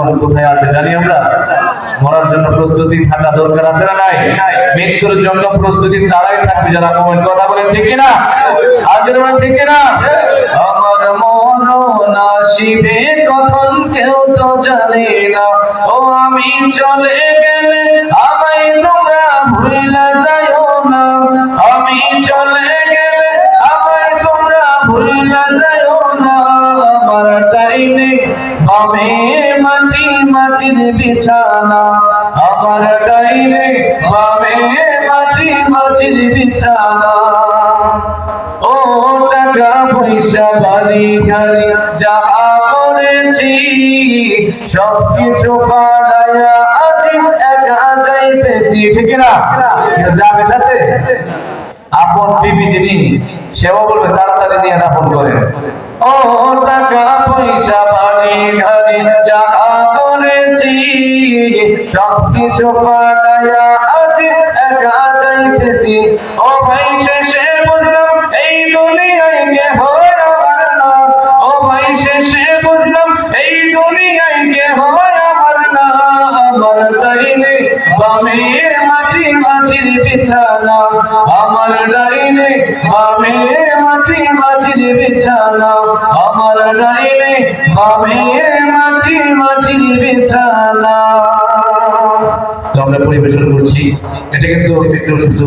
কখন কোথায় আছে জানি আমরা? মরার জন্য প্রস্তুতি থাকা দরকার আছে না নাই? মৃত্যুর জন্য প্রস্তুতি তারাই থাকবে যারা কোন কথা বলে ঠিক কিনা? হাজির বলেন ঠিক কিনা? আমার মন নাসিবে কখন কেউ তো জানে না। ও আমি চলে গেলে আমায় তোমরা ভুলে যা বামে মাটি, মাটির বিছানা। আমার ডাইনে বামে মাটি, মাটির বিছানা। ও টাকা পয়সা, বাড়ি, গাড়ি, যা করেছি সব কিছু পালাইয়া আছি একা যাইতেছি। ঠিক না যাবে সাথে? আপন বিবি যিনি, সেও বলবে, তাড়াতাড়ি নিয়ে দাফন করে ও সব কিছু আছি একা যাইতেছি। ও ভাই শেষে বুঝলাম এই দুনিয়ায় কে আমার না। ও মাটি, মাটির বিছানা। আমার ডাইনে বামে মাটি, মাটির বিছানা। আমরা পরিবেশন করছি। এটা কিন্তু শুধু